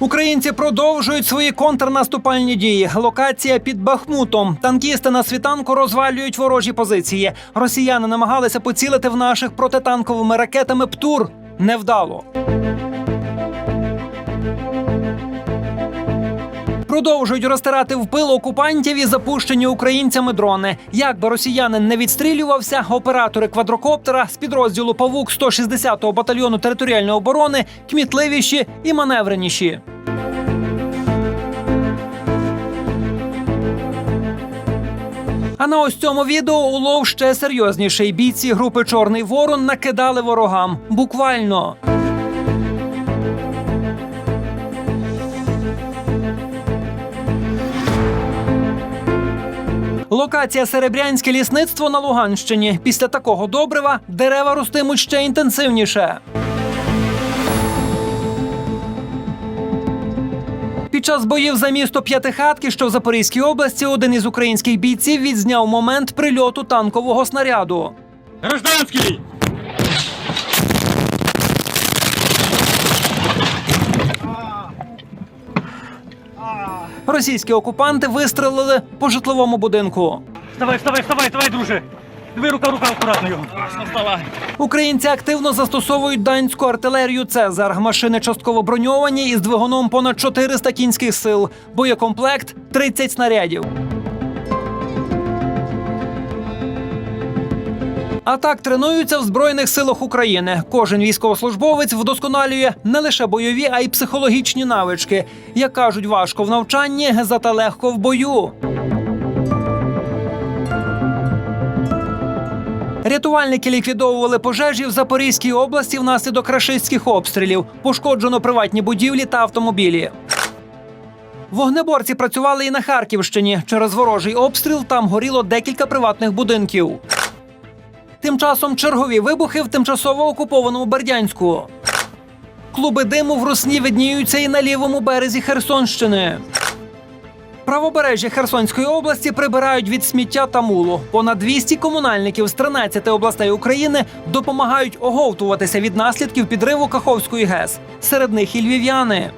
Українці продовжують свої контрнаступальні дії. Локація під Бахмутом. Танкісти на світанку розвалюють ворожі позиції. Росіяни намагалися поцілити в наших протитанковими ракетами ПТУР. Невдало. Продовжують розтирати в пил окупантів і запущені українцями дрони. Як би росіянин не відстрілювався, оператори квадрокоптера з підрозділу Павук 160-го батальйону територіальної оборони кмітливіші і маневреніші. А на ось цьому відео улов ще серйозніший. Бійці групи Чорний Ворон накидали ворогам. Буквально. Локація Серебрянське лісництво на Луганщині. Після такого добрива дерева ростимуть ще інтенсивніше. Під час боїв за місто П'ятихатки, що в Запорізькій області, один із українських бійців відзняв момент прильоту танкового снаряду. Гражданский! Російські окупанти вистрелили по житловому будинку. Вставай, вставай, вставай, вставай, друже! Диви рука, рука акуратно його. Вставай. Українці активно застосовують данську артилерію Цезар. Машини частково броньовані із двигуном понад 400 кінських сил. Боєкомплект 30 снарядів. А так тренуються в Збройних силах України. Кожен військовослужбовець вдосконалює не лише бойові, а й психологічні навички. Як кажуть, важко в навчанні, зате легко в бою. Рятувальники ліквідовували пожежі в Запорізькій області внаслідок рашистських обстрілів. Пошкоджено приватні будівлі та автомобілі. Вогнеборці працювали і на Харківщині. Через ворожий обстріл там горіло декілька приватних будинків. Тим часом чергові вибухи в тимчасово окупованому Бердянську. Клуби диму в Русні видніються і на лівому березі Херсонщини. Правобережжя Херсонської області прибирають від сміття та мулу. Понад 200 комунальників з 13 областей України допомагають оговтуватися від наслідків підриву Каховської ГЕС. Серед них і львів'яни.